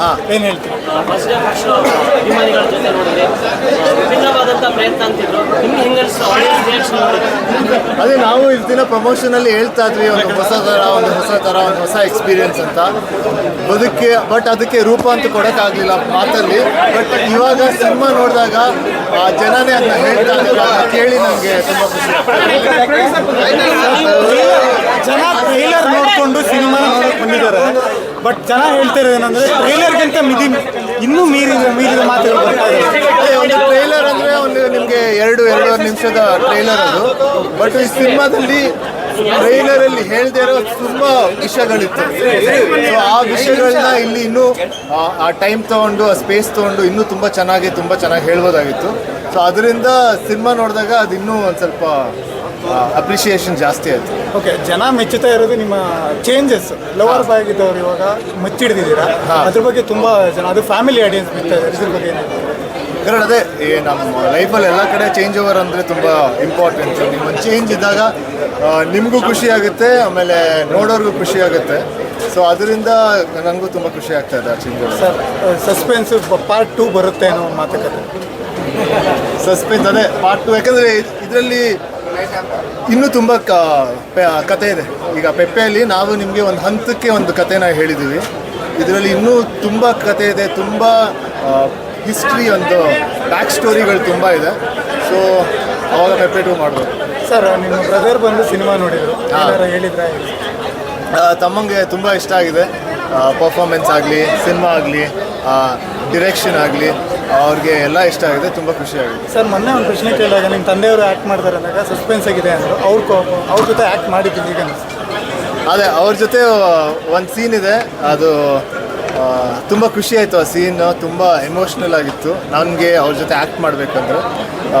ಹಾ. ಏನು ಹೇಳ್ತೀರಾ ಫಸ್ಟ್ ಫಸ್ಟ್ ಅಭಿಮಾನಿಗಳ ಜೊತೆ ನೋಡಿದ್ರೆ ವಿಭಿನ್ನವಾದಂಥ ಪ್ರಯತ್ನ ಅಂತಿದ್ರು ನಿಮ್ಗೆ ಹೆಂಗೆ ಅನಿಸ್ತು ಆಡಿಯನ್ಸ್ ರಿಯಾಕ್ಷನ್ ಅದೇ ನಾವು ಇದು ದಿನ ಪ್ರಮೋಷನಲ್ಲಿ ಹೇಳ್ತಾ ಇದ್ವಿ ಒಂದು ಹೊಸ ಥರ ಒಂದು ಹೊಸ ಥರ ಒಂದು ಹೊಸ ಎಕ್ಸ್ಪೀರಿಯನ್ಸ್ ಅಂತ ಅದಕ್ಕೆ ಬಟ್ ಅದಕ್ಕೆ ರೂಪ ಅಂತ ಕೊಡೋಕ್ಕಾಗಲಿಲ್ಲ ಮಾತಲ್ಲಿ ಬಟ್ ಇವಾಗ ಸಿನಿಮಾ ನೋಡಿದಾಗ ಆ ಜನನೇ ಅದನ್ನ ಹೇಳ್ತಾ ಕೇಳಿ ನನಗೆ ತುಂಬ ಖುಷಿ ಜನ ಟ್ರೈಲರ್ ಬಂದಿದ್ದಾರೆ ಬಟ್ ಜನ ಹೇಳ್ತಾ ಇರೋದು ಏನಂದ್ರೆ ಟ್ರೈಲರ್ಗಿಂತ ಮಿತಿ ಇನ್ನೂ ಮೀರಿ ಮೀರಿದ ಮಾತುಗಳು ಬರ್ತಾ ಇದೆ. ಒಂದು ಟ್ರೈಲರ್ ಅಂದರೆ ಒಂದು ನಿಮಗೆ ಎರಡು ಎರಡೂವರೆ ನಿಮಿಷದ ಟ್ರೈಲರ್ ಅದು. ಬಟ್ ಈ ಸಿನಿಮಾದಲ್ಲಿ ಟ್ರೈಲರ್ ಅಲ್ಲಿ ಹೇಳದೇ ಇರೋ ತುಂಬಾ ವಿಷಯಗಳಿತ್ತು. ಆ ವಿಷಯಗಳನ್ನ ಇಲ್ಲಿ ಇನ್ನೂ, ಆ ಟೈಮ್ ತಗೊಂಡು, ಆ ಸ್ಪೇಸ್ ತಗೊಂಡು ಇನ್ನೂ ತುಂಬಾ ಚೆನ್ನಾಗಿ ತುಂಬಾ ಚೆನ್ನಾಗಿ ಹೇಳ್ಬೋದಾಗಿತ್ತು. ಸೊ ಅದರಿಂದ ಸಿನಿಮಾ ನೋಡಿದಾಗ ಅದು ಇನ್ನೂ ಒಂದು ಸ್ವಲ್ಪ ಅಪ್ರಿಷಿಯೇಷನ್ ಜಾಸ್ತಿ ಆಯಿತು. ಓಕೆ ಜನ ಮೆಚ್ಚುತ್ತಾ ಇರೋದು ನಿಮ್ಮ ಚೇಂಜಸ್ ಲವರ್ ಬಾಯ್ ಇದ್ದವ್ರು ಇವಾಗ ಮಚ್ಚಿಡ್ದಿದ್ದೀರಾ. ಅದ್ರ ಬಗ್ಗೆ ತುಂಬ ಜನ ಅದು ಫ್ಯಾಮಿಲಿ ಆಡಿಯನ್ಸ್ ಮೆಚ್ಚುತ್ತಾ ಇದ್ದಾರೆ ಇದ್ರ ಬಗ್ಗೆ ಕಾರಣ? ಕರೆಕ್ಟ್ ಅದೇ ಈ ನಮ್ಮ ಲೈಫಲ್ಲಿ ಎಲ್ಲ ಕಡೆ ಚೇಂಜ್ ಓವರ್ ಅಂದರೆ ತುಂಬ ಇಂಪಾರ್ಟೆಂಟ್ ನಿಮ್ಮ ಚೇಂಜ್ ಇದ್ದಾಗ ನಿಮಗೂ ಖುಷಿ ಆಗುತ್ತೆ ಆಮೇಲೆ ನೋಡೋರ್ಗೂ ಖುಷಿ ಆಗುತ್ತೆ. ಸೊ ಅದರಿಂದ ನನಗೂ ತುಂಬ ಖುಷಿ ಆಗ್ತಾ ಇದೆ ಆ change sir suspense part two ಬರುತ್ತೆ ಅನ್ನೋ ಒಂದು ಮಾತುಕತೆ. ಸಸ್ಪೆನ್ಸ್ ಅದೇ ಪಾರ್ಟ್ ಟು ಯಾಕಂದರೆ ಇದರಲ್ಲಿ ಇನ್ನೂ ತುಂಬ ಕ ಕತೆ ಇದೆ. ಈಗ ಪೆಪ್ಪೆಯಲ್ಲಿ ನಾವು ನಿಮಗೆ ಒಂದು ಹಂತಕ್ಕೆ ಒಂದು ಕತೆನ ಹೇಳಿದ್ದೀವಿ ಇದರಲ್ಲಿ ಇನ್ನೂ ತುಂಬ ಕತೆ ಇದೆ ತುಂಬ ಹಿಸ್ಟ್ರಿ ಒಂದು ಬ್ಯಾಕ್ ಸ್ಟೋರಿಗಳು ತುಂಬ ಇದೆ. ಸೊ ಅವಾಗ ಪೆಪ್ಪೆ ಟು ಮಾಡ್ಬೋದು. ಸರ್ ನಿಮ್ಮ ಬ್ರದರ್ ಬಂದು ಸಿನಿಮಾ ನೋಡಿದ್ರು. ಹೇಳಿದ್ರೆ? ಹೇಳಿದ್ರ ತಮ್ಮಂಗೆ ತುಂಬ ಇಷ್ಟ ಆಗಿದೆ. ಪರ್ಫಾರ್ಮೆನ್ಸ್ ಆಗಲಿ ಸಿನಿಮಾ ಆಗಲಿ ಡಿರೆಕ್ಷನ್ ಆಗಲಿ. ಅವ್ರಿಗೆ ಎಲ್ಲ ಇಷ್ಟ ಆಗಿದೆ ತುಂಬ ಖುಷಿ ಆಗಿದೆ. ಸರ್ ಮೊನ್ನೆ ಒಂದು ಪ್ರಶ್ನೆ ಕೇಳಿದಾಗ ನಿಮ್ಮ ತಂದೆಯವರು ಆ್ಯಕ್ಟ್ ಮಾಡ್ತಾರೆ ಅಂದಾಗ ಸಸ್ಪೆನ್ಸ್ ಆಗಿದೆ ಅಂದರು. ಅವ್ರ ಕೋ ಅವ್ರ ಜೊತೆ ಆ್ಯಕ್ಟ್ ಮಾಡಿದ್ದೀನಿ ಈಗ ಅದೇ ಅವ್ರ ಜೊತೆ ಒಂದು ಸೀನ್ ಇದೆ. ಅದು ತುಂಬ ಖುಷಿ ಆಯಿತು ಆ ಸೀನ್ ತುಂಬ ಎಮೋಷ್ನಲ್ ಆಗಿತ್ತು. ನನಗೆ ಅವ್ರ ಜೊತೆ ಆ್ಯಕ್ಟ್ ಮಾಡಬೇಕಂದ್ರೆ.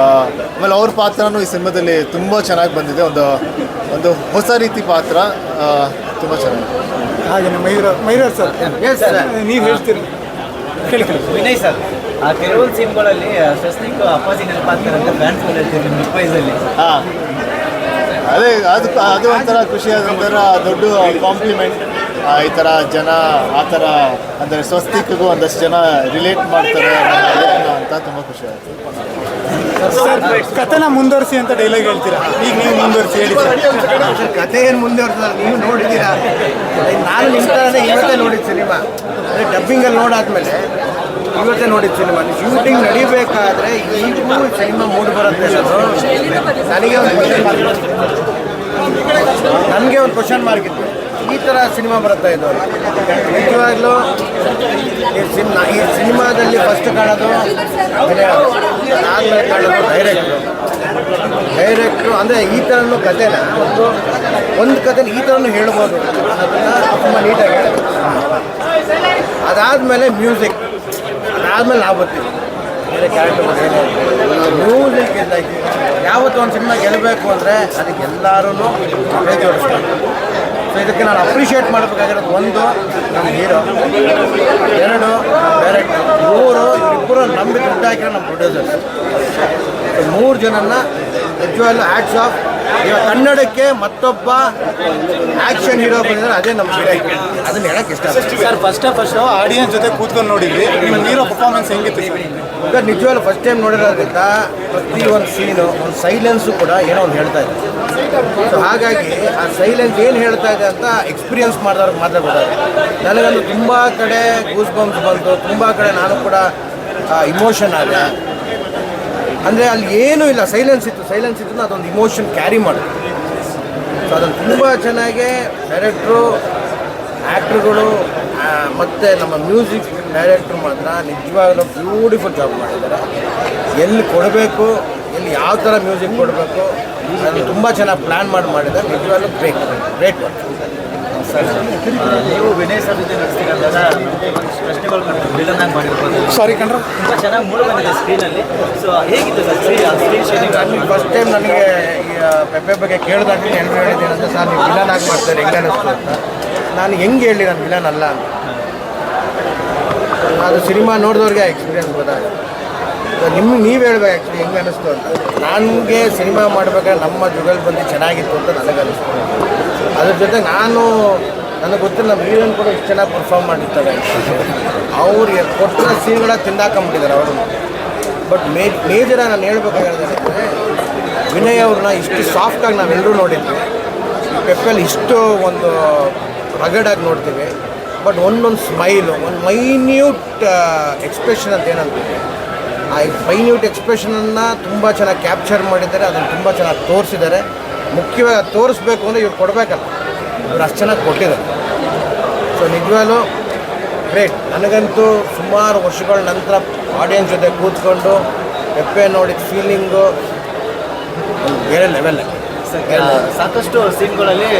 ಆಮೇಲೆ ಅವ್ರ ಪಾತ್ರನೂ ಈ ಸಿನಿಮಾದಲ್ಲಿ ತುಂಬ ಚೆನ್ನಾಗಿ ಬಂದಿದೆ. ಒಂದು ಒಂದು ಹೊಸ ರೀತಿ ಪಾತ್ರ ತುಂಬ ಚೆನ್ನಾಗಿದೆ. ಹಾಗೆ ಮೈರ ಮೈರರ್ ಸರ್ ನೀವು ಹೇಳ್ತೀರಿ. ಕೇಳಿ ಕೇಳಿ ವಿನಯ್ ಸರ್, ಆ ಕೆಲವೊಂದು ಸೀನ್ಗಳಲ್ಲಿ ಸ್ವಸ್ತಿಕ್ ಅಪ್ಪಾಜಿ ನೆನಪಾಗ್ತಾರೆ ಅಂತ ಫ್ಯಾನ್ಸ್ ಹೇಳ್ತೀವಿ ನಿಮ್ಮ ವಯಸ್ಸಲ್ಲಿ ಹಾಂ. ಅದೇ, ಅದು ಅದು ಒಂಥರ ಖುಷಿ ಆದಂತರ ದೊಡ್ಡ ಕಾಂಪ್ಲಿಮೆಂಟ್ ಈ ಥರ ಜನ, ಆ ಥರ ಅಂದರೆ ಸ್ವಸ್ತಿಕ್ಗೂ ಒಂದಷ್ಟು ಜನ ರಿಲೇಟ್ ಮಾಡ್ತಾರೆ ಅಂತ ತುಂಬ ಖುಷಿ ಆಯಿತು. ಸರ್, ಕಥೆನ ಮುಂದುವರಿಸಿ ಅಂತ ಡೈಲಾಗ್ ಹೇಳ್ತೀರಾ? ಈಗ ನೀವು ಮುಂದುವರಿಸಿ, ಹೇಳಿ ಸರ್. ಕತೆ ಏನು ಮುಂದೆ ಹೊರ್ತದಲ್ಲ ನೀವು ನೋಡಿದ್ದೀರಾ? ನಾನು ನಿಮ್ಮ ಥರನೇ ಇವತ್ತೇ ನೋಡಿದ ಸಿನಿಮಾ. ಅಂದರೆ ಡಬ್ಬಿಂಗಲ್ಲಿ ನೋಡಾದ್ಮೇಲೆ ಇವತ್ತೇ ನೋಡಿದ ಸಿನಿಮಾ. ಶೂಟಿಂಗ್ ನಡಿಬೇಕಾದ್ರೆ ಈಗೂ ಸಿನಿಮಾ ಮೂಡ್ ಬರುತ್ತೆ ನನಗೆ ಒಂದು ನನಗೆ ಒಂದು ಕ್ವಶನ್ ಮಾರ್ಕ್ ಇತ್ತು. ಈ ಥರ ಸಿನಿಮಾ ಬರುತ್ತಾ ಇದ್ದವರು ನಿಜವಾಗ್ಲೂ ಈ ಸಿನಿಮಾ ಈ ಸಿನಿಮಾದಲ್ಲಿ ಫಸ್ಟ್ ಕಾಣೋದು ಆದಮೇಲೆ ಕಾಣೋದು ಡೈರೆಕ್ಟ್ರು. ಡೈರೆಕ್ಟ್ರು ಅಂದರೆ ಈ ಥರನೂ ಕಥೆನ ಒಂದು ಒಂದು ಕಥೆನ ಈ ಥರನೂ ಹೇಳ್ಬೋದು. ಅದನ್ನು ತುಂಬ ನೀಟಾಗಿ ಅದಾದಮೇಲೆ ಮ್ಯೂಸಿಕ್. ಅದಾದಮೇಲೆ ನಾವು ಬರ್ತೀವಿ. ಬೇರೆ ಕ್ಯಾರೆಕ್ಟರ್ ಮ್ಯೂಸಿಕ್ ಇದ್ದಾಗಿ ಯಾವತ್ತು ಒಂದು ಸಿನಿಮಾ ಗೆಲ್ಲಬೇಕು ಅಂದರೆ ಅದಕ್ಕೆ ಎಲ್ಲರೂ ಕೈ ಜೋಡಿಸ್ತಾರೆ ಸೊ ಇದಕ್ಕೆ ನಾನು ಅಪ್ರಿಷಿಯೇಟ್ ಮಾಡಬೇಕಾಗಿರೋದು ಒಂದು, ನಮ್ಮ ಹೀರೋ ಎರಡು ಡೈರೆಕ್ಟರ್ ಮೂರು, ಇಬ್ಬರು ನಂಬಿಕೆ ದುಡ್ಡು ನಮ್ಮ ಪ್ರೊಡ್ಯೂಸರ್ಸ್ ಮೂರು ಜನನ್ನ ನಿಜವಾಗ್ಲೂ ಹ್ಯಾಟ್ಸ್ ಆಫ್ ಇವಾಗ ಕನ್ನಡಕ್ಕೆ ಮತ್ತೊಬ್ಬ ಆಕ್ಷನ್ ಹೀರೋ ಬಂದಿದ್ದಾರೆ ಅದೇ ನಮ್ಮ ಹೀರೋ ಅದನ್ನ ಹೇಳಕ್ಕೆ ಇಷ್ಟ sir first half first audience ಜೊತೆ ಕೂತ್ಕೊಂಡು ನೋಡಿದ್ವಿ. ನಿಮ್ಮ ಹೀರೋ ಪರ್ಫಾರ್ಮೆನ್ಸ್ ಹೆಂಗಿತ್ತು ಸರ್ ಈಗ ನಿಜವಾಗ್ಲೂ ಫಸ್ಟ್ ಟೈಮ್ ನೋಡಿರೋದ್ರಿಂದ ಪ್ರತಿ ಒಂದು ಸೀನು ಒಂದು ಸೈಲೆನ್ಸು ಕೂಡ ಏನೋ ಒಂದು ಹೇಳ್ತಾ ಇದೆ. ಸೊ ಹಾಗಾಗಿ ಆ ಸೈಲೆನ್ಸ್ ಏನು ಹೇಳ್ತಾ ಇದೆ ಅಂತ ಎಕ್ಸ್ಪೀರಿಯನ್ಸ್ ಮಾಡಿದವ್ರಿಗೆ ಮಾತ್ರ ಗೊತ್ತಾಗುತ್ತೆ. ನನಗಂದು ತುಂಬ ಕಡೆ ಗೂಸ್ ಬಂಪ್ಸ್ ಬಂತು ತುಂಬ ಕಡೆ ನಾನು ಕೂಡ ಇಮೋಷನ್ ಆದೆ. ಅಂದರೆ ಅಲ್ಲಿ ಏನೂ ಇಲ್ಲ ಸೈಲೆನ್ಸ್ ಇತ್ತು ಸೈಲೆನ್ಸ್ ಇತ್ತು ಅದೊಂದು ಇಮೋಷನ್ ಕ್ಯಾರಿ ಮಾಡಿ ಸೊ ಅದನ್ನು ತುಂಬ ಚೆನ್ನಾಗಿ ಡೈರೆಕ್ಟ್ರು ಆ್ಯಕ್ಟ್ರುಗಳು ಮತ್ತು ನಮ್ಮ ಮ್ಯೂಸಿಕ್ ಡೈರೆಕ್ಟ್ರು ಮಾತ್ರ ನಿಜವಾಗ್ಲೂ ಬ್ಯೂಟಿಫುಲ್ ಜಾಬ್ ಮಾಡಿದ್ದಾರೆ. ಎಲ್ಲಿ ಕೊಡಬೇಕು, ಎಲ್ಲಿ ಯಾವ ಥರ ಮ್ಯೂಸಿಕ್ ಕೊಡಬೇಕು, ಅದನ್ನು ತುಂಬ ಚೆನ್ನಾಗಿ ಪ್ಲ್ಯಾನ್ ಮಾಡಿ ಮಾಡಿದ್ದಾರೆ. ನಿಜವಾಗ್ಲೂ ಗ್ರೇಟ್ ಗ್ರೇಟ್ ವರ್ಕ್ ಸರ್ ನೀವು ವಿನಯ್ ಸರ್ ಜೊತೆ ನಡೆಸ್ತೀರಂದಾಗ ಪ್ರಶ್ನೆಗಳು ವಿಲನ್ ಆಗಿ ಮಾಡಿರ್ಬೋದು. ಸಾರಿ ಕಣ್ರ. ತುಂಬ ಚೆನ್ನಾಗಿ ಮೂರು ಬಂದಿದೆ ಸ್ಕ್ರೀನಲ್ಲಿ ಸೊ ಹೇಗಿತ್ತು ಸರ್ ಸ್ಕ್ರೀನ್ ಸ್ಕ್ರೀನ್ ಶೇರಿಂಗ್ ಆಗಲಿ ಫಸ್ಟ್ ಟೈಮ್ ನನಗೆ ಈ ಪೆಪ್ಪೆ ಬಗ್ಗೆ ಕೇಳಿದಾಗ ಎಲ್ಲರೂ ಅಂತ ಸರ್ ನೀವು ವಿಲನ್ ಆಗಿ ಮಾಡ್ತಾರೆ ಹೆಂಗೆ ಅನಿಸ್ತು ಅಂತ. ನಾನು ಹೆಂಗೆ ಹೇಳಿ ನಾನು ವಿಲನ್ ಅಲ್ಲ ಅಂತ. ಅದು ಸಿನಿಮಾ ನೋಡಿದವ್ರಿಗೆ ಎಕ್ಸ್ಪೀರಿಯನ್ಸ್ ಗೊತ್ತಾಗುತ್ತೆ ನಿಮ್ಗೆ ನೀವು ಹೇಳ್ಬೇಕು ಆ್ಯಕ್ಚುಲಿ ಹೆಂಗೆ ಅನಿಸ್ತು ಅಂತ. ನನಗೆ ಸಿನಿಮಾ ಮಾಡ್ಬೇಕಾದ್ರೆ ನಮ್ಮ ಜುಗಲ್ ಬಂದು ಚೆನ್ನಾಗಿತ್ತು ಅಂತ ನನಗೆ ಅನ್ನಿಸ್ತು ಅದ್ರ ಜೊತೆ ನಾನು, ನನಗೆ ಗೊತ್ತಿಲ್ಲ ನಮ್ಮ ಕೂಡ ಇಷ್ಟು ಚೆನ್ನಾಗಿ ಪರ್ಫಾರ್ಮ್ ಮಾಡಿರ್ತಾರೆ. ಅವ್ರಿಗೆ ಕೊಟ್ಟ ಸೀನ್ಗಳ ತಿಂದಾಕೊಂಬಿಟ್ಟಿದ್ದಾರೆ ಅವರು. ಬಟ್ ಮೇ ಮೇಜರ ನಾನು ಹೇಳ್ಬೇಕಾಗಿರೋದಂದ್ರೆ ವಿನಯ್ ಅವ್ರನ್ನ ಇಷ್ಟು ಸಾಫ್ಟಾಗಿ ನಾವೆಲ್ಲರೂ ನೋಡಿದ್ವಿ. ಪೆಪ್ಪಲ್ಲಿ ಇಷ್ಟು ಒಂದು ರಗಡಾಗಿ ನೋಡ್ತೀವಿ. ಬಟ್ ಒಂದೊಂದು ಸ್ಮೈಲು ಒಂದು ಮೈನ್ಯೂಟ್ ಎಕ್ಸ್ಪ್ರೆಷನ್ ಅಂತ ಏನಂತೀವಿ ಆ ಮೈನ್ಯೂಟ್ ಎಕ್ಸ್ಪ್ರೆಷನನ್ನು ತುಂಬ ಚೆನ್ನಾಗಿ ಕ್ಯಾಪ್ಚರ್ ಮಾಡಿದ್ದಾರೆ, ಅದನ್ನು ತುಂಬ ಚೆನ್ನಾಗಿ ತೋರಿಸಿದ್ದಾರೆ. ಮುಖ್ಯವಾಗಿ ತೋರಿಸ್ಬೇಕು ಅಂದರೆ ಇವ್ರು ಕೊಡಬೇಕಲ್ಲ. ಇವ್ರು ಅಷ್ಟು ಚೆನ್ನಾಗಿ ಕೊಟ್ಟಿದ್ದಾರೆ ಸೊ ನಿಜವಾಗ್ಲೂ ಗ್ರೇಟ್ ನನಗಂತೂ ಸುಮಾರು ವರ್ಷಗಳ ನಂತರ ಆಡಿಯನ್ಸ್ ಜೊತೆ ಕೂತ್ಕೊಂಡು ಎಪ್ಪೆ ನೋಡಿದ ಫೀಲಿಂಗು ಬೇರೆ ಲೆವೆಲ್ ಸಾಕಷ್ಟು ಸೀನ್ಗಳಲ್ಲಿ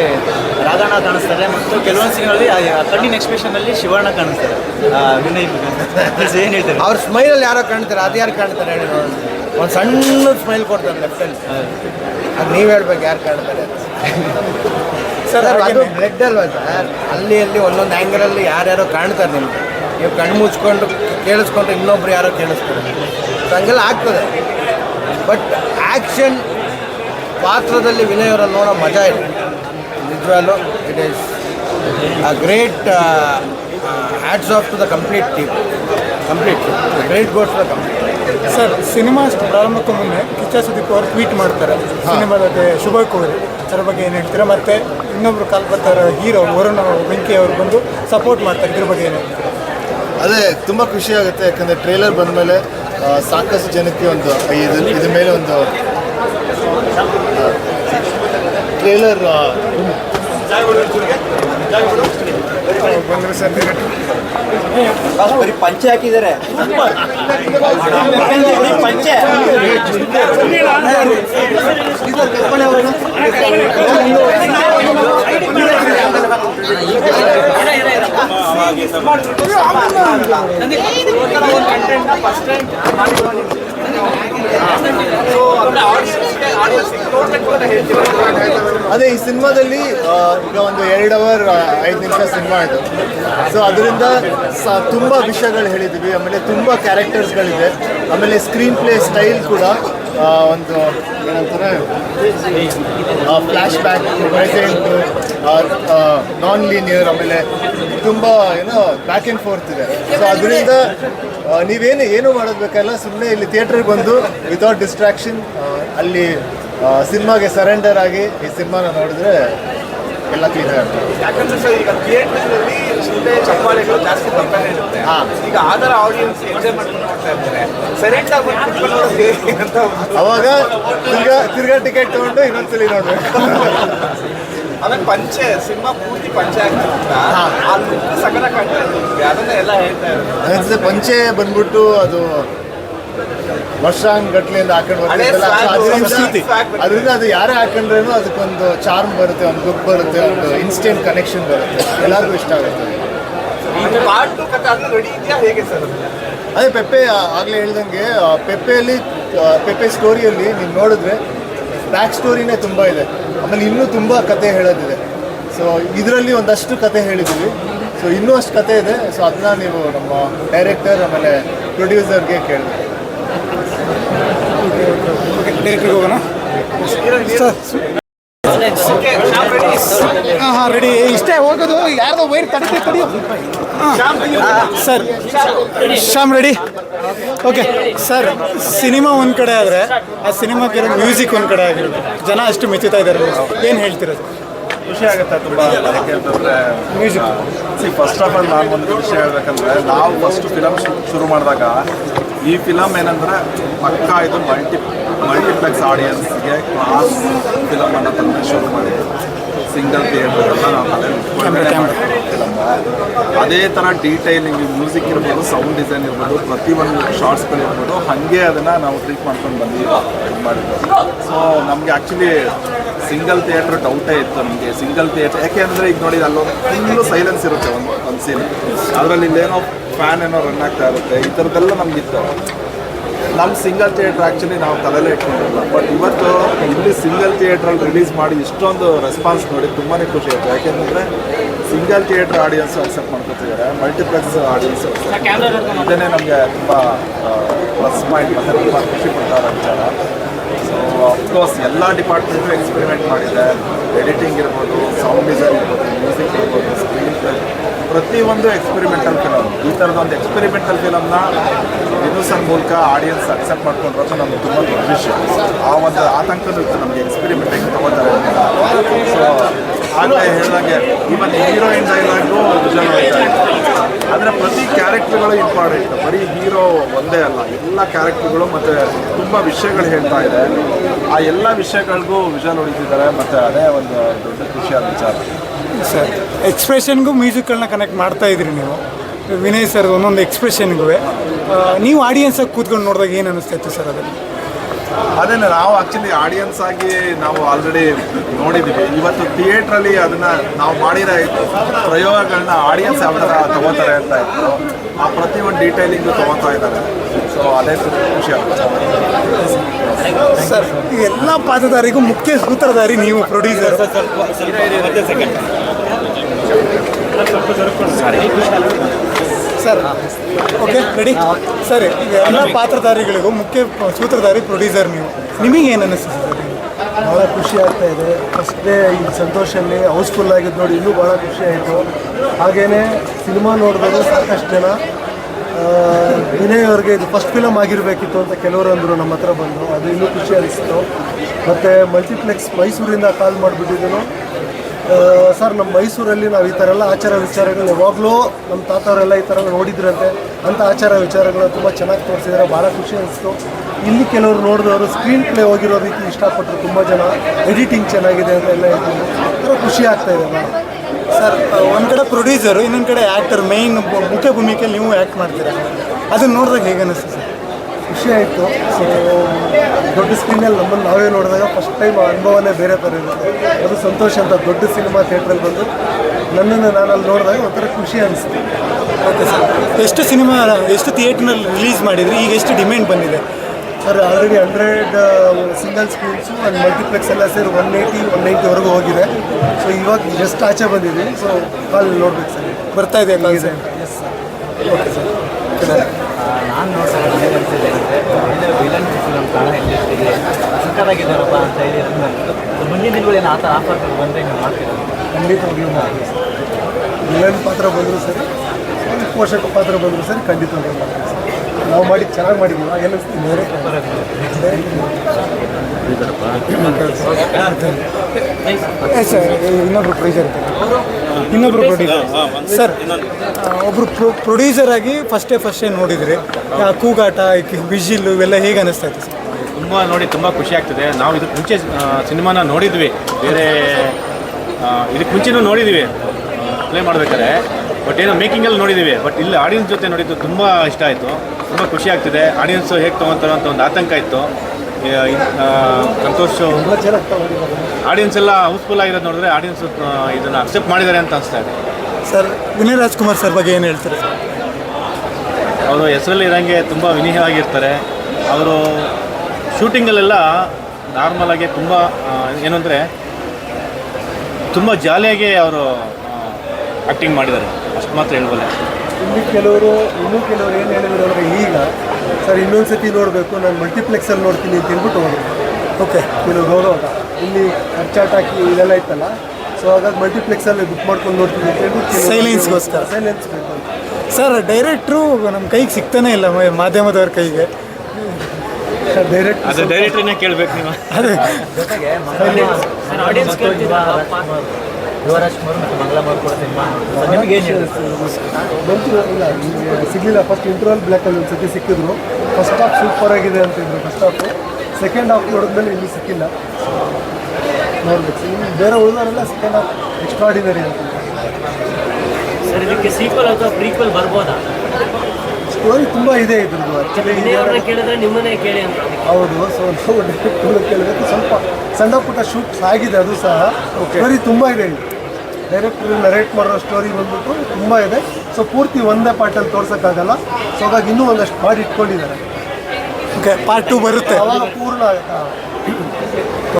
ರಾಧಾಣ ಕಾಣಿಸ್ತಾರೆ ಮತ್ತು ಕೆಲವೊಂದು ಸೀನ್ಗಳಲ್ಲಿ ಕಣ್ಣಿನ ಎಕ್ಸ್ಪ್ರೆಷನಲ್ಲಿ ಶಿವಣ್ಣ ಕಾಣಿಸ್ತಾರೆ. ವಿನಯ್ ಏನು ಹೇಳ್ತಾರೆ? ಅವ್ರ ಸ್ಮೈಲಲ್ಲಿ ಯಾರೋ ಕಾಣ್ತಾರೆ ಅದು ಯಾರು ಕಾಣ್ತಾರೆ ಹೇಳಿ ಒಂದು ಸಣ್ಣ ಸ್ಮೈಲ್ ಕೊಡ್ತಾರೆ ಲೆಫ್ಟಲ್ಲಿ ಅದು ನೀವು ಹೇಳ್ಬೇಕು ಯಾರು ಕಾಣ್ತಾರೆ ಸರ್ ಅದು ಬ್ಲೆಡ್ ಅಲ್ವಾ ಸರ್? ಅಲ್ಲಿ ಅಲ್ಲಿ ಒಂದೊಂದು ಆ್ಯಂಗಲಲ್ಲಿ ಯಾರ್ಯಾರೋ ಕಾಣ್ತಾರೆ ನಿಮಗೆ. ನೀವು ಕಣ್ಣು ಮುಚ್ಕೊಂಡು ಕೇಳಿಸ್ಕೊಂಡ್ರೆ ಇನ್ನೊಬ್ರು ಯಾರೋ ಕೇಳಿಸ್ತಾರೆ. ಸೊ ಹಂಗೆಲ್ಲ ಆಗ್ತದೆ. ಬಟ್ ಆ್ಯಕ್ಷನ್ ಪಾತ್ರದಲ್ಲಿ ವಿನಯ್ ಅವರನ್ನು ನೋಡೋ ಮಜಾ ಇದೆ ನಿಜವಾಗ್ಲೂ it is a great hats off to the complete team complete great gods the complete sir cinema ಪ್ರಾರಂಭಕ್ಕೂ ಮುನ್ನೆ ಕಿಚ್ಚ ಸುದೀಪ್ ಅವರು ಟ್ವೀಟ್ ಮಾಡ್ತಾರೆ. ಸಿನಿಮಾದ ಶುಭ ಕೋರಿ. ಅದರ ಬಗ್ಗೆ ಏನು ಹೇಳ್ತೀರಾ? ಮತ್ತೆ ಇನ್ನೊಬ್ರು ಕಾಲ್ಬರ್ತಾರ ಹೀರೋ ವರುಣ್ ವೆಂಕಿ ಅವರು ಬಂದು ಸಪೋರ್ಟ್ ಮಾಡ್ತಾರೆ. ಇದ್ರ ಬಗ್ಗೆ ಏನು ಹೇಳ್ತೀರಾ? ಅದೇ ತುಂಬ ಖುಷಿ ಆಗುತ್ತೆ. ಯಾಕಂದರೆ ಟ್ರೇಲರ್ ಬಂದಮೇಲೆ ಸಾಕಷ್ಟು ಜನಕ್ಕೆ ಒಂದು ಇದು ಇದ್ರ ಮೇಲೆ ಒಂದು ಟ್ರೇಲರ್ ಬರೀ ಪಂಚೆ ಹಾಕಿದ್ದಾರೆ. ಪಂಚೆ. ಅದೇ ಈ ಸಿನಿಮಾದಲ್ಲಿ ಈಗ ಒಂದು ಎರಡು ಅವರ್ ಐದು ನಿಮಿಷ ಸಿನಿಮಾ ಇದು. ಸೊ ಅದರಿಂದ ಸ ತುಂಬ ವಿಷಯಗಳು ಹೇಳಿದ್ವಿ, ಆಮೇಲೆ ತುಂಬ ಕ್ಯಾರೆಕ್ಟರ್ಸ್ಗಳಿದೆ ಆಮೇಲೆ ಸ್ಕ್ರೀನ್ ಪ್ಲೇ ಸ್ಟೈಲ್ ಕೂಡ ಒಂದು, ಏನಂತಾರೆ flash back present non linear ಆಮೇಲೆ ತುಂಬ, ಏನೋ ಬ್ಯಾಕ್ ಆ್ಯಂಡ್ ಫೋರ್ತ್ ಇದೆ. ಸೊ ಅದರಿಂದ ನೀವೇನು ಏನು ಮಾಡೋದು ಬೇಕಲ್ಲ ಸುಮ್ಮನೆ ಇಲ್ಲಿ ಥಿಯೇಟ್ರಿಗೆ ಬಂದು ವಿತೌಟ್ ಡಿಸ್ಟ್ರಾಕ್ಷನ್ ಅಲ್ಲಿ ಸಿನಿಮಾಗೆ ಸರೆಂಡರ್ ಆಗಿ ಈ ಸಿನಿಮಾನ ನೋಡಿದ್ರೆ ಎಲ್ಲ ಕ್ಲೀನ್ ಆಗುತ್ತೆ ಯಾಕಂದ್ರೆ ಸರ್ ಈಗ ಥಿಯೇಟರ್ನಲ್ಲಿ ಸುಮ್ಮನೆ ಚಪ್ಪಾಳೆಗಳು ಜಾಸ್ತಿ ಬರ್ತಾನೆ ಇರುತ್ತೆ. ಈಗ ಥರ ಆಡಿಯನ್ಸ್ ಎಂಜಾಯ್ ಮಾಡ್ಕೊಂಡು ನೋಡ್ತಾ ಇರ್ತಾರೆ ಸೈಲೆಂಟ್ ಆಗಿ ಕುತ್ಕೊಂಡು ಅಂತ ಅವಾಗ ತಿರ್ಗಾ ತಿರ್ಗಾ ಟಿಕೆಟ್ ತಗೊಂಡು ಇನ್ನೊಂದ್ಸಲಿ ನೋಡ್ಬೇಕು ಆಮೇಲೆ ಪಂಚೆ ಸಿನಿಮಾ ಪೂರ್ತಿ ಪಂಚೆ ಆಗ್ತಾ ಆ ಲುಕ್ ಸಕಲ ಕಾಣ್ತಾ ಇರುತ್ತೆ ಅದನ್ನ ಎಲ್ಲ ಹೇಳ್ತಾ ಇರೋದು. ಪಂಚೆ ಬಂದ್ಬಿಟ್ಟು ಅದು ವರ್ಷಾಂಗಟ್ಲೆಯಿಂದ ಹಾಕೊಂಡು ಅದರಿಂದ ಅದು ಯಾರೇ ಹಾಕೊಂಡ್ರೇನು ಅದಕ್ಕೊಂದು ಚಾರ್ಮ್ ಬರುತ್ತೆ ಒಂದು ಲುಕ್ ಬರುತ್ತೆ ಒಂದು ಇನ್ಸ್ಟೆಂಟ್ ಕನೆಕ್ಷನ್ ಬರುತ್ತೆ. ಎಲ್ಲರಿಗೂ ಇಷ್ಟ ಆಗುತ್ತೆ. ಅದೇ ಪೆಪ್ಪೆ ಆಗಲೇ ಹೇಳ್ದಂಗೆ ಪೆಪ್ಪೆಯಲ್ಲಿ ಪೆಪ್ಪೆ ಸ್ಟೋರಿಯಲ್ಲಿ ನೀವು ನೋಡಿದ್ರೆ ಬ್ಯಾಕ್ ಸ್ಟೋರಿನೇ ತುಂಬ ಇದೆ. ಆಮೇಲೆ ಇನ್ನೂ ತುಂಬ ಕತೆ ಹೇಳೋದಿದೆ. ಸೊ ಇದರಲ್ಲಿ ಒಂದಷ್ಟು ಕತೆ ಹೇಳಿದ್ದೀವಿ ಸೊ ಇನ್ನೂ ಅಷ್ಟು ಕತೆ ಇದೆ. ಸೊ ಅದನ್ನ ನೀವು ನಮ್ಮ ಡೈರೆಕ್ಟರ್ ಆಮೇಲೆ ಪ್ರೊಡ್ಯೂಸರ್ಗೆ ಕೇಳಬೇಕು. ಡೈರೆಕ್ಟ್ರಿಗೆ ಹೋಗೋಣ? ಹಾಂ ಹಾಂ ರೆಡಿ ಇಷ್ಟೇ ಹೋಗೋದು. ಯಾರ್ದೋ ವೈರ್ ತಡಿತೆ ತಡಿಯೋ. Sir Shyam ready okay sir cinema ಒಂದು ಕಡೆ ಆದರೆ ಆ ಸಿನಿಮಾಕ್ಕೆ ಮ್ಯೂಸಿಕ್ ಒಂದು ಕಡೆ ಆಗಿರುತ್ತೆ. ಜನ ಅಷ್ಟು ಮೆಚ್ಚುತ್ತಾ ಇದ್ದಾರೆ. ಏನು ಹೇಳ್ತಿರೋದು ಖುಷಿ ಆಗುತ್ತೆ ತುಂಬ ಯಾಕೆಂತಂದ್ರೆ ಮ್ಯೂಸಿಕ್ ಸಿ ಫಸ್ಟ್ ಆಫ್ ಆಲ್ ನಾನು ಒಂದು ವಿಷಯ ಹೇಳ್ಬೇಕಂದ್ರೆ ನಾವು ಫಸ್ಟ್ ಫಿಲಮ್ ಶುರು ಮಾಡಿದಾಗ ಈ ಫಿಲಮ್ ಏನಂದ್ರೆ ಪಕ್ಕ ಇದು ಮಲ್ಟಿ ಮಲ್ಟಿಪ್ಲೆಕ್ಸ್ ಆಡಿಯನ್ಸ್ಗೆ ಕ್ಲಾಸ್ ಫಿಲಮ್ ಅನ್ನ ತಂದು ಶುರು ಮಾಡಿದ್ದು ಸಿಂಗಲ್ ಥಿಯೇಟರ್ ಎಲ್ಲ ನಾವು ಅದೇ ಥರ ಡೀಟೈಲಿಂಗ್ ಮ್ಯೂಸಿಕ್ ಇರ್ಬೋದು ಸೌಂಡ್ ಡಿಸೈನ್ ಇರ್ಬೋದು ಪ್ರತಿಯೊಂದು ಶಾರ್ಟ್ಸ್ಗಳು ಇರ್ಬೋದು ಹಾಗೆ ಅದನ್ನು ನಾವು ಟ್ರೀಟ್ ಮಾಡ್ಕೊಂಡು ಬಂದು ಇದು ಮಾಡಿದ್ವಿ ಸೊ ನಮಗೆ ಆ್ಯಕ್ಚುಲಿ ಸಿಂಗಲ್ ಥಿಯೇಟ್ರ್ ಡೌಟೇ ಇತ್ತು ನಮಗೆ ಸಿಂಗಲ್ ಥಿಯೇಟ್ರ್ ಯಾಕೆ ಅಂದರೆ ಈಗ ನೋಡಿ ಅಲ್ಲೊಂದು ಫುಲ್ಲು ಸೈಲೆನ್ಸ್ ಇರುತ್ತೆ ಒಂದು ಒಂದು ಸೀನ್ ಅದರಲ್ಲಿ ಇಲ್ಲೇನೋ ಫ್ಯಾನ್ ಏನೋ ರನ್ ಆಗ್ತಾ ಇರುತ್ತೆ, ಈ ಥರದ್ದೆಲ್ಲ ನಮಗಿತ್ತು. ನಮ್ಮ ಸಿಂಗಲ್ ಥಿಯೇಟ್ರ್ ಆ್ಯಕ್ಚುಲಿ ನಾವು ತಲೆಯಲ್ಲೇ ಇಟ್ಕೊಂಡಿರಲ್ಲ ಬಟ್ ಇವತ್ತು ಇಲ್ಲಿ ಸಿಂಗಲ್ ಥಿಯೇಟ್ರಲ್ಲಿ ರಿಲೀಸ್ ಮಾಡಿ ಇಷ್ಟೊಂದು ರೆಸ್ಪಾನ್ಸ್ ನೋಡಿ ತುಂಬಾ ಖುಷಿ ಆಯಿತು. ಯಾಕೆಂದರೆ ಸಿಂಗಲ್ ಥಿಯೇಟ್ರ್ ಆಡಿಯನ್ಸ್ ಅಕ್ಸೆಪ್ಟ್ ಮಾಡ್ಕೊತಿದ್ದಾರೆ. ಮಲ್ಟಿಪ್ಲೆಕ್ಸ್ ಆಡಿಯನ್ಸ್ ಇದನ್ನೇ ನಮಗೆ ತುಂಬ ಪ್ಲಸ್ ಪಾಯಿಂಟ್ ಮತ್ತು ತುಂಬ ಖುಷಿ ಪಡ್ತಾರೆ ವಿಚಾರ ಸೊ ಅಫ್ಕೋರ್ಸ್ ಎಲ್ಲ ಡಿಪಾರ್ಟ್ಮೆಂಟು ಎಕ್ಸ್ಪೆರಿಮೆಂಟ್ ಮಾಡಿದೆ. ಎಡಿಟಿಂಗ್ ಇರ್ಬೋದು ಸೌಂಡ್ ಡಿಸೈನ್ ಇರ್ಬೋದು ಮ್ಯೂಸಿಕ್ ಪ್ರತಿಯೊಂದು ಎಕ್ಸ್ಪೆರಿಮೆಂಟಲ್ ಫಿಲಮ್ ಈ ಥರದ ಒಂದು ಎಕ್ಸ್ಪೆರಿಮೆಂಟಲ್ ಫಿಲಮ್ನ ನ್ಯೂಸನ್ ಮೂಲಕ ಆಡಿಯನ್ಸ್ ಅಕ್ಸೆಪ್ಟ್ ಮಾಡ್ಕೊಂಡಿರೋದು ನಮ್ಗೆ ತುಂಬ ದೊಡ್ಡ ವಿಷಯ ಆ ಒಂದು ಆತಂಕನೂ ಇತ್ತು ನಮಗೆ ಎಕ್ಸ್ಪೆರಿಮೆಂಟ್ ಹೆಂಗೆ ತಗೋತಾರೆ ಸೊ ಆಗಲೇ ಹೇಳಿದಾಗೆ ಈವನ್ ಹೀರೋಯಿನ್ ಡೈಲಾಗು ಇದೆ ಆದರೆ ಪ್ರತಿ ಕ್ಯಾರೆಕ್ಟರ್ಗಳು ಇಂಪಾರ್ಟೆಂಟ್ ಬರೀ ಹೀರೋ ಒಂದೇ ಅಲ್ಲ, ಎಲ್ಲ ಕ್ಯಾರೆಕ್ಟರ್ಗಳು ಮತ್ತು ತುಂಬ ವಿಷಯಗಳು ಹೇಳ್ತಾ ಇದೆ. ಆ ಎಲ್ಲ ವಿಷಯಗಳಿಗೂ ವಿಷಲ್ ಹೊಡಿತಿದ್ದಾರೆ ಮತ್ತು ಅದೇ ಒಂದು ದೊಡ್ಡ ಖುಷಿಯಾದ ವಿಚಾರ. ಸರ್ ಎಕ್ಸ್ಪ್ರೆಷನ್ಗೂ ಮ್ಯೂಸಿಕ್ಗಳನ್ನ ಕನೆಕ್ಟ್ ಮಾಡ್ತಾ ಇದ್ರಿ ನೀವು. ವಿನಯ್ ಸರ್ ಒಂದೊಂದು ಎಕ್ಸ್ಪ್ರೆಷನ್ಗೂ ನೀವು ಆಡಿಯನ್ಸಾಗಿ ಕೂತ್ಕೊಂಡು ನೋಡಿದಾಗ ಏನು ಅನಿಸ್ತಾಯಿತ್ತು ಸರ್ ಅದನ್ನು ಅದೇ ನಾವು ಆಕ್ಚುಲಿ ಆಡಿಯನ್ಸ್ ಆಗಿ ನಾವು ಆಲ್ರೆಡಿ ನೋಡಿದ್ದೀವಿ ಇವತ್ತು ಥಿಯೇಟ್ರಲ್ಲಿ ಅದನ್ನ ನಾವು ಮಾಡಿರೋ ಪ್ರಯೋಗಗಳನ್ನ ಆಡಿಯನ್ಸ್ ಯಾವ ತಗೋತಾರೆ ಅಂತ ಇತ್ತು. ಆ ಪ್ರತಿಯೊಂದು ಡೀಟೇಲಿಂಗು ತಗೋತಾ ಇದ್ದಾರೆ. ಸೊ ಅದೇ ಖುಷಿ ಆಗುತ್ತೆ. ಸರ್ ಎಲ್ಲ ಪಾತ್ರಧಾರಿಗೂ ಮುಖ್ಯ ಸೂತ್ರಧಾರಿ ನೀವು ಪ್ರೊಡ್ಯೂಸರ್ ಸರ್ ಓಕೆ ರೆಡಿ ಸರಿ ಈಗ ಎಲ್ಲ ಪಾತ್ರಧಾರಿಗಳಿಗೂ ಮುಖ್ಯ ಸೂತ್ರಧಾರಿ ಪ್ರೊಡ್ಯೂಸರ್ ನೀವು. ನಿಮಗೆ ಏನು ಅನ್ನಿಸ್ತದೆ ಸರ್ ಭಾಳ ಖುಷಿ ಆಗ್ತಾ ಇದೆ. ಫಸ್ಟ್ ಡೇ ಈ ಸಂತೋಷಲ್ಲಿ ಹೌಸ್ಫುಲ್ ಆಗಿದ್ದು ನೋಡಿ ಇನ್ನೂ ಭಾಳ ಖುಷಿ ಆಯಿತು. ಹಾಗೇನೆ ಸಿನಿಮಾ ನೋಡಿದಾಗ ಸಾಕಷ್ಟು ಜನ ವಿನಯ್ ಅವ್ರಿಗೆ ಇದು ಫಸ್ಟ್ ಫಿಲಮ್ ಆಗಿರಬೇಕಿತ್ತು ಅಂತ ಕೆಲವರು ಅಂದರು, ನಮ್ಮ ಹತ್ರ ಬಂದು. ಅದು ಇನ್ನೂ ಖುಷಿ ಅನಿಸ್ತು. ಮತ್ತು ಮಲ್ಟಿಪ್ಲೆಕ್ಸ್ ಮೈಸೂರಿಂದ ಕಾಲ್ ಮಾಡಿಬಿಟ್ಟಿದ್ದನು. ಸರ್ ನಮ್ಮ ಮೈಸೂರಲ್ಲಿ ನಾವು ಈ ಥರ ಎಲ್ಲ ಆಚಾರ ವಿಚಾರಗಳು ಯಾವಾಗಲೂ ನಮ್ಮ ತಾತವರೆಲ್ಲ ಈ ಥರ ನೋಡಿದ್ರಂತೆ. ಅಂಥ ಆಚಾರ ವಿಚಾರಗಳು ತುಂಬ ಚೆನ್ನಾಗಿ ತೋರಿಸಿದ್ದಾರೆ ಭಾಳ ಖುಷಿ ಅನಿಸ್ತು. ಇಲ್ಲಿ ಕೆಲವರು ನೋಡಿದವರು ಸ್ಕ್ರೀನ್ ಪ್ಲೇ ಹೋಗಿರೋ ರೀತಿ ಇಷ್ಟಪಟ್ಟರು ತುಂಬ ಜನ. ಎಡಿಟಿಂಗ್ ಚೆನ್ನಾಗಿದೆ ಅಂತ ಎಲ್ಲ ಹೇಳ್ತಿದ್ರು ಒಂಥರ ಖುಷಿ ಆಗ್ತಾಯಿದೆ ಭಾಳ ಸರ್ ಒಂದು ಕಡೆ ಪ್ರೊಡ್ಯೂಸರು ಇನ್ನೊಂದು ಕಡೆ ಆ್ಯಕ್ಟರ್ ಮೇಯ್ನ್ ಮುಖ್ಯ ಭೂಮಿಕೆಯಲ್ಲಿ ನೀವು ಆ್ಯಕ್ಟ್ ಮಾಡ್ತೀರಾ? ಅದನ್ನು ನೋಡಿದಾಗ ಹೇಗೆ ಅನಿಸ್ತು ಸರ್? ಖುಷಿ ಆಯಿತು. ಸೊ ದೊಡ್ಡ ಸ್ಕ್ರೀನಲ್ಲಿ ನಮ್ಮನ್ನು ನಾವೇ ನೋಡಿದಾಗ ಫಸ್ಟ್ ಟೈಮ್ ಅನುಭವನೇ ಬೇರೆ ಥರ ಇರುತ್ತೆ. ಅದು ಸಂತೋಷ ಅಂತ ದೊಡ್ಡ ಸಿನಿಮಾ ಥಿಯೇಟ್ರಲ್ಲಿ ಬಂದು ನನ್ನನ್ನು ನಾನು ಅಲ್ಲಿ ನೋಡಿದಾಗ ಒಂಥರ ಖುಷಿ ಅನಿಸ್ತು. Okay sir. ಎಷ್ಟು ಸಿನಿಮಾ ಎಷ್ಟು ಥಿಯೇಟ್ರಲ್ಲಿ ರಿಲೀಸ್ ಮಾಡಿದ್ರಿ? ಈಗ ಎಷ್ಟು ಡಿಮ್ಯಾಂಡ್ ಬಂದಿದೆ? Sir already hundred single screens and multiplex ಎಲ್ಲ ಸೇರಿ ಒನ್ ಏಯ್ಟಿ ಒನ್ ನೈಂಟಿವರೆಗೂ ಹೋಗಿದೆ. ಸೊ ಇವಾಗ ಜಸ್ಟ್ ಆಚೆ ಬಂದಿದೆ ಸೊ ಅಲ್ಲಿ ನೋಡ್ಬೇಕು ಸರ್. ಬರ್ತಾ ಇದೆ ಇದೆ. ಎಸ್ ಸರ್ ನಾನು ನೋಡ್ತಾ ಅನಿಸಿದೆ ಅಂದರೆ ಒಳ್ಳೆ ವಿಲನ್ ಫಿಲಮ್ ಕಾಣೋ ಇಂಡಸ್ಟ್ರಿಗೆ ಸಕ್ಕತ್ತಾಗಿದ್ದಾರಪ್ಪ ಅಂತ ಹೇಳಿ ನನಗೆ ಮುಂದಿನ ದಿನಗಳು ಏನು ಆ ಥರ ಆಫರ್ ಬಂದರೆ ನೀವು ಮಾಡ್ತೀರಾ? ಖಂಡಿತವಾಗ್ಲೂ ಮಾಡ್ತೀವಿ ವಿಲನ್ ಪಾತ್ರ ಬಂದರೂ ಸರಿ ಒಂದು ಪೋಷಕ ಪಾತ್ರ ಬಂದರೂ ಸರಿ ಖಂಡಿತವಾಗ್ಲೂ ಮಾಡ್ತೀವಿ ಸರ್. ನಾವು ಮಾಡಿ ಚೆನ್ನಾಗಿ ಮಾಡಿದ್ದೀವಿ ಎಲ್ಲ ಬೇರೆ ಸರ್ ಇನ್ನೊಬ್ರು ಪ್ರೊಡ್ಯೂಸರ್ ಇನ್ನೊಬ್ರು ಪ್ರೊಡ್ಯೂಸರ್ ಸರ್ ಒಬ್ಬರು ಪ್ರೊ ಪ್ರೊಡ್ಯೂಸರ್ ಆಗಿ ಫಸ್ಟೇ ಫಸ್ಟೇ ನೋಡಿದ್ರೆ ಕೂಗಾಟ ವಿಜಿಲ್ ಇವೆಲ್ಲ ಹೇಗೆ ಅನಿಸ್ತಾ ಇತ್ತು ಸರ್? ತುಂಬ ನೋಡಿ ತುಂಬ ಖುಷಿ ಆಗ್ತದೆ. ನಾವು ಇದಕ್ಕೆ ಮುಂಚೆ ಸಿನಿಮಾನ ನೋಡಿದ್ವಿ. ಬೇರೆ ಇದಕ್ಕೆ ಮುಂಚೆನೂ ನೋಡಿದ್ವಿ. ಪ್ಲೇ ಮಾಡ್ಬೇಕಾದ್ರೆ. ಬಟ್ ಏನೋ ಮೇಕಿಂಗಲ್ಲಿ ನೋಡಿದ್ದೀವಿ ಬಟ್ ಇಲ್ಲಿ ಆಡಿಯನ್ಸ್ ಜೊತೆ ನೋಡಿದ್ದು ತುಂಬ ಇಷ್ಟ ಆಯಿತು. ತುಂಬ ಖುಷಿ ಆಗ್ತಿದೆ. ಆಡಿಯನ್ಸು ಹೇಗೆ ತೊಗೊತಾರೋ ಅಂತ ಒಂದು ಆತಂಕ ಇತ್ತು. ಸಂತೋಷ ಆಡಿಯನ್ಸ್ ಎಲ್ಲ ಹೌಸ್ಫುಲ್ ಆಗಿರೋದು ನೋಡಿದ್ರೆ ಆಡಿಯನ್ಸ್ ಇದನ್ನು ಅಕ್ಸೆಪ್ಟ್ ಮಾಡಿದ್ದಾರೆ ಅಂತ ಅನಿಸ್ತಾ ಇದೆ. ಸರ್ ವಿನಯ್ ರಾಜ್ಕುಮಾರ್ ಸರ್ ಬಗ್ಗೆ ಏನು ಹೇಳ್ತಾರೆ ಸರ್? ಅವರು ಹೆಸರಲ್ಲಿ ಇರೋಂಗೆ ತುಂಬ ವಿನಯವಾಗಿರ್ತಾರೆ. ಅವರು ಶೂಟಿಂಗಲ್ಲೆಲ್ಲ ನಾರ್ಮಲಾಗಿ ತುಂಬ ಏನು ಅಂದರೆ ತುಂಬ ಜಾಲಿಯಾಗಿ ಅವರು ಆ್ಯಕ್ಟಿಂಗ್ ಮಾಡಿದ್ದಾರೆ. ಅಷ್ಟು ಮಾತ್ರ ಹೇಳ್ಬಲ್ಲೆ. ಇಲ್ಲಿ ಕೆಲವರು ಇನ್ನೂ ಕೆಲವರು ಏನು ಹೇಳಿದ್ರು ಅಂದರೆ ಈಗ ಸರ್ ಇನ್ನೊಂದು ಸತಿ ನೋಡಬೇಕು ನಾನು ಮಲ್ಟಿಪ್ಲೆಕ್ಸಲ್ಲಿ ನೋಡ್ತೀನಿ ಅಂತ ಹೇಳ್ಬಿಟ್ಟು ಓಕೆ ನೀವು ಗೌರವ ಇಲ್ಲಿ ಖರ್ಚಾಟ್ ಹಾಕಿ ಇದೆಲ್ಲ ಇತ್ತಲ್ಲ? ಸೊ ಹಾಗಾಗಿ ಮಲ್ಟಿಪ್ಲೆಕ್ಸಲ್ಲಿ ಬುಕ್ ಮಾಡ್ಕೊಂಡು ನೋಡ್ತೀನಿ ಅಂತ ಹೇಳ್ಬಿಟ್ಟು Silence-ಗೋಸ್ಕರ. ಸೈಲೆನ್ಸ್ ಬೇಕು ಸರ್ ಡೈರೆಕ್ಟ್ರು ನಮ್ಮ ಕೈಗೆ ಸಿಗ್ತಾನೆ ಇಲ್ಲ ಮ- ಮಾಧ್ಯಮದವ್ರ ಕೈಗೆ. ಡೈರೆಕ್ಟ್ ಅದು ಡೈರೆಕ್ಟ್ರಿನೇ ಕೇಳಬೇಕು ನೀವು. ಅದೇ. ಜೊತೆಗೆ ಮಂಗಳಮ್ಮ ಕುಮಾರ್ ಮತ್ತು ಕೂಡ ಸಿನಿಮಾ ನಿಮಗೆ ಏನು ಬಂತು ಇಲ್ಲ ನಿಮಗೆ ಸಿಗಲಿಲ್ಲ. ಫಸ್ಟ್ ಇಂಟರ್ವಲ್ ಬ್ಲ್ಯಾಕಲ್ಲಿ ಒಂದು ಸತಿ ಸಿಕ್ಕಿದ್ರು. ಫಸ್ಟ್ ಹಾಫ್ ಸೂಪರ್ ಆಗಿದೆ ಅಂತಿದ್ರು ಫಸ್ಟ್ ಹಾಫ್ ಸೆಕೆಂಡ್ ಹಾಫ್ ನೋಡಿದ್ಮೇಲೆ ಇಲ್ಲಿ ಸಿಕ್ಕಿಲ್ಲ. ನೋಡ್ಬೇಕು. ಇನ್ನು ಬೇರೆ ಉಳಿದವರೆಲ್ಲ ಸೆಕೆಂಡ್ ಹಾಫ್ ಎಕ್ಸ್ಟ್ರಾಡಿನರಿ ಅಂತ ಸರ್ ಇದಕ್ಕೆ ಸೀಕ್ವಲ್ ಅಥವಾ ಪ್ರೀಕ್ವಲ್ ಬರ್ಬೋದಾ? ಸ್ಟೋರಿ ತುಂಬ ಇದೆ ಇದ್ರದ್ದು ಆ್ಯಕ್ಚುಲಿ ಕೇಳಿದ್ರೆ ನಿಮ್ಮನ್ನೇ ಕೇಳಿ ಅಂತ. ಹೌದು ಸೊ ನಾವು ಕೇಳಬೇಕು. ಸ್ವಲ್ಪ ಸಣ್ಣ ಪುಟ್ಟ ಶೂಟ್ಸ್ ಆಗಿದೆ ಅದು ಸಹ. ಸ್ಟೋರಿ ತುಂಬ ಇದೆ ಇದು ಡೈರೆಕ್ಟ್ರು ನರೇಟ್ ಮಾಡೋ ಸ್ಟೋರಿ ಬಂದ್ಬಿಟ್ಟು ತುಂಬ ಇದೆ. ಸೊ ಪೂರ್ತಿ ಒಂದೇ ಪಾರ್ಟಲ್ಲಿ ತೋರ್ಸೋಕ್ಕಾಗಲ್ಲ. ಸೊ ಹಾಗಾಗಿ ಇನ್ನೂ ಒಂದಷ್ಟು ಮಾಡಿ ಇಟ್ಕೊಂಡಿದ್ದಾರೆ. ಓಕೆ ಪಾರ್ಟ್ ಟು ಬರುತ್ತೆ. ಅವಾಗ ಪೂರ್ಣ ಆಗುತ್ತೆ.